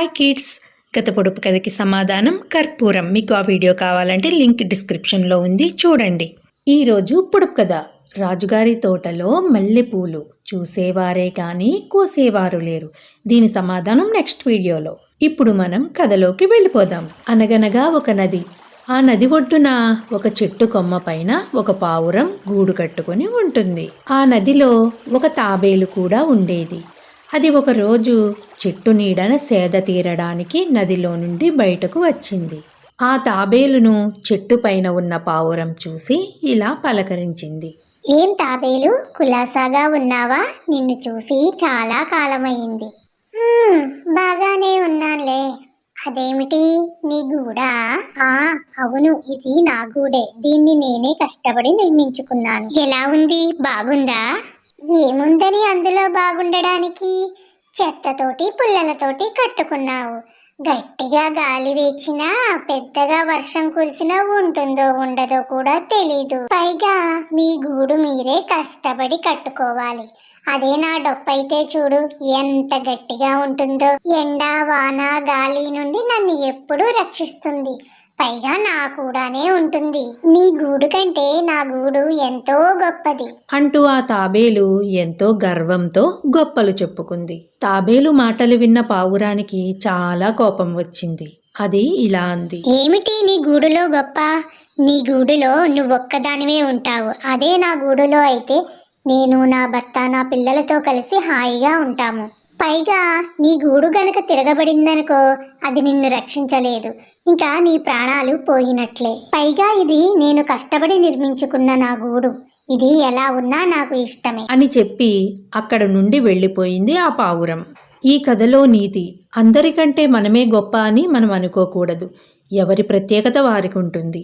Hi kids గత పొడుపు కథకి సమాధానం కర్పూరం. మీకు ఆ వీడియో కావాలంటే లింక్ డిస్క్రిప్షన్లో ఉంది. చూడండి. ఈరోజు పొడుపు కథ. రాజుగారి తోటలో మల్లెపూలు. చూసేవారే కానీ కోసేవారు లేరు. దీని సమాధానం నెక్స్ట్ వీడియోలో. ఇప్పుడు మనం కథలోకి వెళ్ళిపోదాం. అనగనగా ఒక నది. ఆ నది ఒడ్డున ఒక చెట్టు కొమ్మ పైన ఒక పావురం గూడు కట్టుకొని ఉంటుంది. ఆ నదిలో ఒక తాబేలు కూడా ఉండేది. అది ఒకరోజు చెట్టు నీడన సేద తీరడానికి నదిలో నుండి బయటకు వచ్చింది. ఆ తాబేలును చెట్టు పైన ఉన్న పావురం చూసి ఇలా పలకరించింది. ఏం తాబేలు? కులాసాగా ఉన్నావా? నిన్ను చూసి చాలా కాలమైంది. "హ్మ్, బాగానే ఉన్నానులే. అదేమిటి? నీ గూడా? ఆ అవును ఇది నా గూడే. దీన్ని నేనే కష్టపడి నిర్మించుకున్నాను. ఎలా ఉంది? బాగుందా? ఏముందని అందులో బాగుండడానికి? చెత్తతోటి పుల్లలతోటి కట్టుకున్నావు. గట్టిగా గాలి వేచినా పెద్దగా వర్షం కురిసినా ఉంటుందో ఉండదో కూడా తెలీదు. పైగా మీ గూడు మీరే కష్టపడి కట్టుకోవాలి. అదే నా డొప్పైతే చూడు ఎంత గట్టిగా ఉంటుందో. ఎండ వాన గాలి నుండి నన్ను ఎప్పుడూ రక్షిస్తుంది. పైగా నా కూడానే ఉంటుంది. నీ గూడు కంటే నా గూడు ఎంతో గొప్పది. అంటూ ఆ తాబేలు ఎంతో గర్వంతో గొప్పలు చెప్పుకుంది. తాబేలు మాటలు విన్న పావురానికి చాలా కోపం వచ్చింది. అది ఇలా అంది. ఏమిటి నీ గూడులో గొప్ప? నీ గూడులో నువ్వొక్కదానివే ఉంటావు. అదే నా గూడులో అయితే నేను నా భర్త నా పిల్లలతో కలిసి హాయిగా ఉంటాము. పైగా నీ గూడు గనక తిరగబడిందనుకో అది నిన్ను రక్షించలేదు. ఇంకా నీ ప్రాణాలు పోయినట్లే. పైగా ఇది నేను కష్టపడి నిర్మించుకున్న నా గూడు. ఇది ఎలా ఉన్నా నాకు ఇష్టమే. అని చెప్పి అక్కడ నుండి వెళ్ళిపోయింది ఆ పావురం. ఈ కథలో నీతి అందరికంటే మనమే గొప్ప అని మనం అనుకోకూడదు. ఎవరి ప్రత్యేకత వారికి ఉంటుంది.